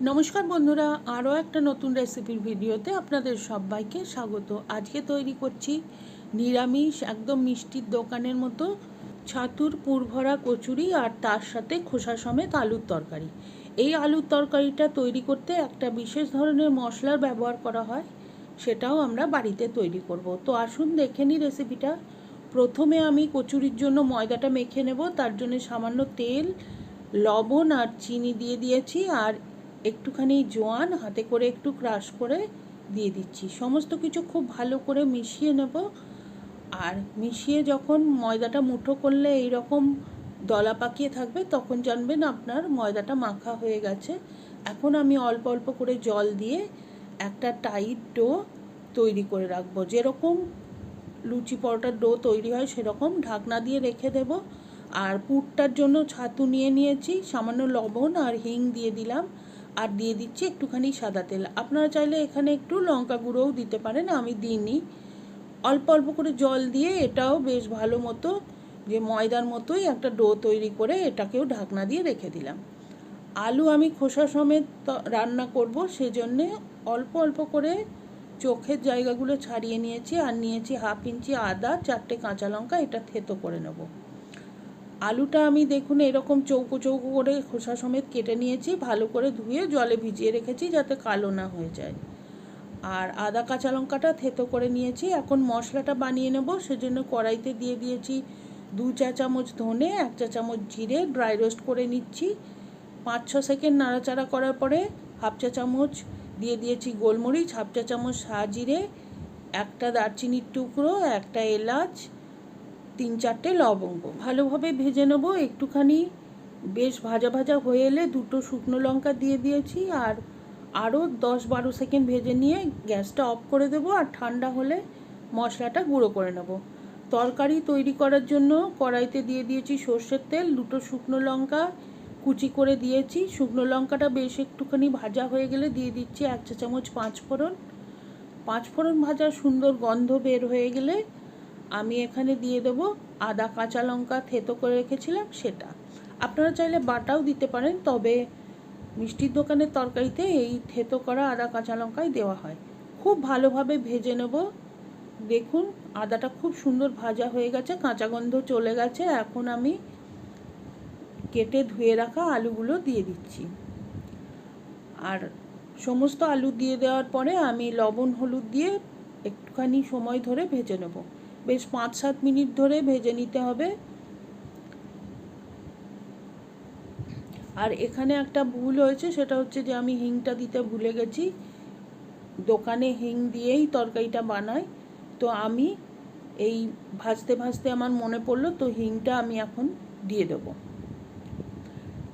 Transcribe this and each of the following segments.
নমস্কার বন্ধুরা, আরও একটা নতুন রেসিপির ভিডিওতে আপনাদের সবাইকে স্বাগত। আজকে তৈরি করছি নিরামিষ, একদম মিষ্টির দোকানের মতো ছাতুর পুরভরা কচুরি আর তার সাথে খোসা সমেত আলুর তরকারি। এই আলুর তরকারিটা তৈরি করতে একটা বিশেষ ধরনের মশলার ব্যবহার করা হয়, সেটাও আমরা বাড়িতে তৈরি করব। তো আসুন দেখে নিই রেসিপিটা। প্রথমে আমি কচুরির জন্য ময়দাটা মেখে নেব, তার জন্য সামান্য তেল, লবণ আর চিনি দিয়ে দিয়েছি, আর একটুখানি জোয়ান, হাতে করে একটু ক্রাশ করে দিয়ে দিচ্ছি। সমস্ত কিছু খুব ভালো করে মিশিয়ে নেব। আর মিশিয়ে যখন ময়দাটা মুঠো করলে এই রকম দলা পাকিয়ে থাকবে, তখন জানবেন আপনার ময়দাটা মাখা হয়ে গেছে। এখন আমি অল্প অল্প করে জল দিয়ে একটা টাইট ডো তৈরি করে রাখব। যেরকম লুচি পরোটার ডো তৈরি হয়, সেরকম ঢাকনা দিয়ে রেখে দেব। আর পুরটার জন্য ছাতু নিয়ে নিয়েছি, সামান্য লবণ আর হিং দিয়ে দিলাম। আর দিয়ে দিচ্ছি একটুখানি সাদা তেল। আপনারা চাইলে এখানে একটু লঙ্কা গুঁড়োও দিতে পারেন, আমি দিইনি। অল্প অল্প করে জল দিয়ে এটাও বেশ ভালো মতো, যে ময়দার মতোই একটা ডো তৈরি করে এটাকেও ঢাকনা দিয়ে রেখে দিলাম। আলু আমি খোসা সমেত রান্না করব, সেজন্যে অল্প অল্প করে চোখের জায়গাগুলো ছাড়িয়ে নিয়েছি, আর নিয়েছি হাফ ইঞ্চি আদা, চারটে কাঁচা লঙ্কা, এটা থেতো করে নেব। আলুটা আমি দেখুন এরকম চৌকো চৌকো করে খোসা সমেত কেটে নিয়েছি, ভালো করে ধুয়ে জলে ভিজিয়ে রেখেছি যাতে কালো না হয়ে যায়। আর আদা, কাঁচা লঙ্কাটা থেতো করে নিয়েছি। এখন মশলাটা বানিয়ে নেব, সেজন্য কড়াইতে দিয়ে দিয়েছি দু চা চামচ ধনে, এক চা চামচ জিরে, ড্রাই রোস্ট করে নিচ্ছি। পাঁচ, ছ সেকেন্ড নাড়াচাড়া করার পরে হাফ চা চামচ দিয়ে দিয়েছি গোলমরিচ, হাফ চা চামচ জিরে একটা দারচিনির টুকরো, একটা এলাচ তিন চারটে লবঙ্গ। ভালোভাবে ভেজে নেব। একটুখানি বেশ ভাজা ভাজা হয়ে এলে দুটো শুকনো লঙ্কা দিয়ে দিয়েছি আর আরও দশ বারো সেকেন্ড ভেজে নিয়ে গ্যাসটা অফ করে দেবো আর ঠান্ডা হলে মশলাটা গুঁড়ো করে নেব। তরকারি তৈরি করার জন্য কড়াইতে দিয়ে দিয়েছি সর্ষের তেল, দুটো শুকনো লঙ্কা কুচি করে দিয়েছি। শুকনো লঙ্কাটা বেশ একটুখানি ভাজা হয়ে গেলে দিয়ে দিচ্ছি এক চা চামচ পাঁচ ফোড়ন পাঁচ ফোড়ন ভাজা সুন্দর গন্ধ বের হয়ে গেলে আমি এখানে দিয়ে দেব আদা, কাঁচা লঙ্কা থেতো করে রেখেছিলাম সেটা। আপনারা চাইলে বাটাও দিতে পারেন, তবে মিষ্টির দোকানের তরকারিতে এই থেতো করা আদা, কাঁচা লঙ্কাই দেওয়া হয়। খুব ভালোভাবে ভেজে নেব। দেখুন, আদাটা খুব সুন্দর ভাজা হয়ে গেছে, কাঁচা গন্ধ চলে গেছে। এখন আমি কেটে ধুয়ে রাখা আলুগুলো দিয়ে দিচ্ছি। আর সমস্ত আলু দিয়ে দেওয়ার পরে আমি লবণ, হলুদ দিয়ে একটুখানি সময় ধরে ভেজে নেব। বেশ পাঁচ সাত মিনিট ধরে ভেজে নিতে হবে। আর এখানে একটা ভুল হয়েছে, সেটা হচ্ছে যে আমি হিংটা দিতে ভুলে গেছি। দোকানে হিং দিয়েই তরকারিটা বানাই। তো আমি এই ভাজতে ভাজতে আমার মনে পড়ল, তো হিংটা আমি এখন দিয়ে দেবো।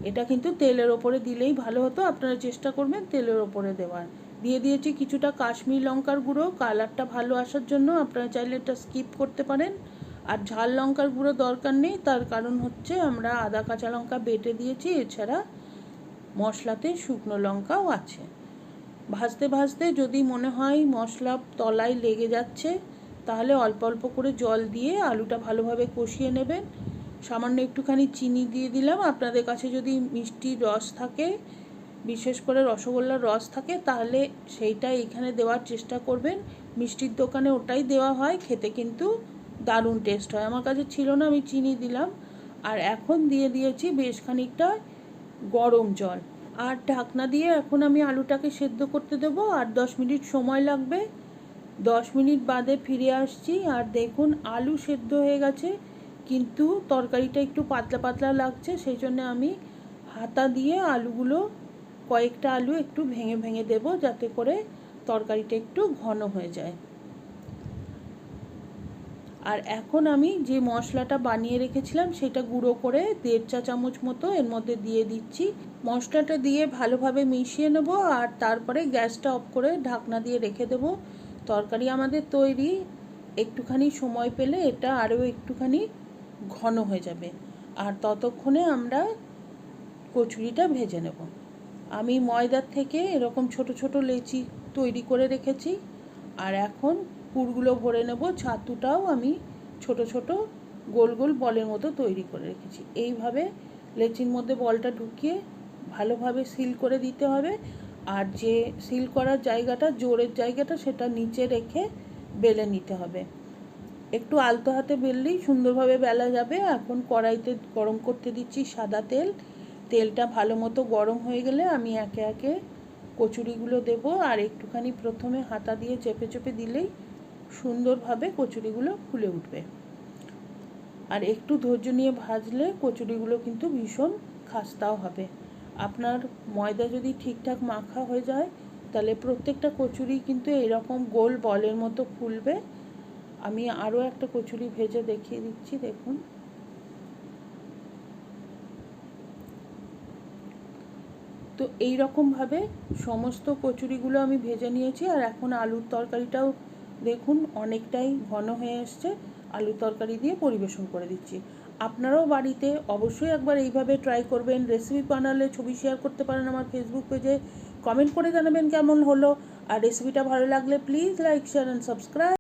এটা কিন্তু তেলের ওপরে দিলেই ভালো হতো। আপনারা চেষ্টা করবেন তেলের ওপরে দেওয়ার। দিয়ে দিয়েছি কিছুটা কাশ্মীর লঙ্কার গুঁড়ো। কালারটা ভালো আসার জন্য আপনারা চাইলে এটা স্কিপ করতে পারেন। আর ঝাল লঙ্কার গুঁড়ো দরকার নেই, তার কারণ হচ্ছে আমরা আদা, কাঁচা লঙ্কা বেটে দিয়েছি। এছাড়া মশলাতে শুকনো লঙ্কাও আছে। ভাজতে ভাজতে যদি মনে হয় মশলা তলায় লেগে যাচ্ছে, তাহলে অল্প অল্প করে জল দিয়ে আলুটা ভালোভাবে কষিয়ে নেবেন। সামান্য একটুখানি চিনি দিয়ে দিলাম। আপনাদের কাছে যদি মিষ্টি রস থাকে বিশেষ করে রসগোল্লার রস থাকে, তাহলে সেইটা এখানে দেওয়ার চেষ্টা করবেন। মিষ্টির দোকানে ওটাই দেওয়া হয়, খেতে কিন্তু দারুণ টেস্ট হয়। আমার কাছে ছিল না, আমি চিনি দিলাম। আর এখন দিয়ে দিয়েছি বেশ খানিকটা গরম জল। আর ঢাকনা দিয়ে এখন আমি আলুটাকে সেদ্ধ করতে দেবো। আর দশ মিনিট সময় লাগবে। দশ মিনিট বাদে ফিরে আসছি। আর দেখুন, আলু সেদ্ধ হয়ে গেছে। কিন্তু তরকারিটা একটু পাতলা পাতলা লাগছে, সেই জন্য আমি হাতা দিয়ে আলুগুলো কয়েকটা আলু একটু ভেঙে ভেঙে দেব যাতে করে তরকারিটা একটু ঘন হয়ে যায়। আর এখন আমি যে মশলাটা বানিয়ে রেখেছিলাম সেটা গুঁড়ো করে দেড় চা চামচ মতো এর মধ্যে দিয়ে দিচ্ছি। মশলাটা দিয়ে ভালোভাবে মিশিয়ে নেব আর তারপরে গ্যাসটা অফ করে ঢাকনা দিয়ে রেখে দেব। তরকারি আমাদের তৈরি, একটুখানি সময় পেলে এটা আরও একটুখানি ঘন হয়ে যাবে। আর ততক্ষণে আমরা কচুরিটা ভেজে নেব। আমি ময়দার থেকে এরকম ছোট ছোট লেচি তৈরি করে রেখেছি। আর এখন পুরগুলো ভরে নেব, ছাতুটাও আমি ছোট ছোট গোল গোল বলের মতো তৈরি করে রেখেছি। এইভাবে লেচির মধ্যে বলটা ঢুকিয়ে ভালোভাবে সিল করে দিতে হবে। আর যে সিল করার জায়গাটা, জোরের জায়গাটা, সেটা নিচে রেখে বেলে নিতে হবে। একটু আলতো হাতে বেললেই সুন্দরভাবে বেলা যাবে। এখন কড়াইতে গরম করতে দিচ্ছি সাদা তেল। তেলটা ভালো মতো গরম হয়ে গেলে আমি একে একে কচুরিগুলো দেব আর একটুখানি প্রথমে হাতা দিয়ে চেপে চেপে দিলেই সুন্দরভাবে কচুরিগুলো ফুলে উঠবে। আর একটু ধৈর্য নিয়ে ভাজলে কচুরিগুলো কিন্তু ভীষণ খাস্তাও হবে। আপনার ময়দা যদি ঠিকঠাক মাখা হয়ে যায়, তাহলে প্রত্যেকটা কচুরি কিন্তু এরকম গোল বলের মতো ফুলবে। আমি আরও একটা কচুরি ভেজে দেখিয়ে দিচ্ছি, দেখুন। তো এই রকমভাবে সমস্ত কচুরিগুলো আমি ভেজে নিয়েছি আর এখন আলুর তরকারিটাও দেখুন অনেকটাই ঘন হয়ে এসছে। আলুর তরকারি দিয়ে পরিবেশন করে দিচ্ছি। আপনারাও বাড়িতে অবশ্যই একবার এইভাবে ট্রাই করবেন। রেসিপি বানালে ছবি শেয়ার করতে পারেন আমার ফেসবুক পেজে কমেন্ট করে জানাবেন কেমন হলো। আর রেসিপিটা ভালো লাগলে please like share and subscribe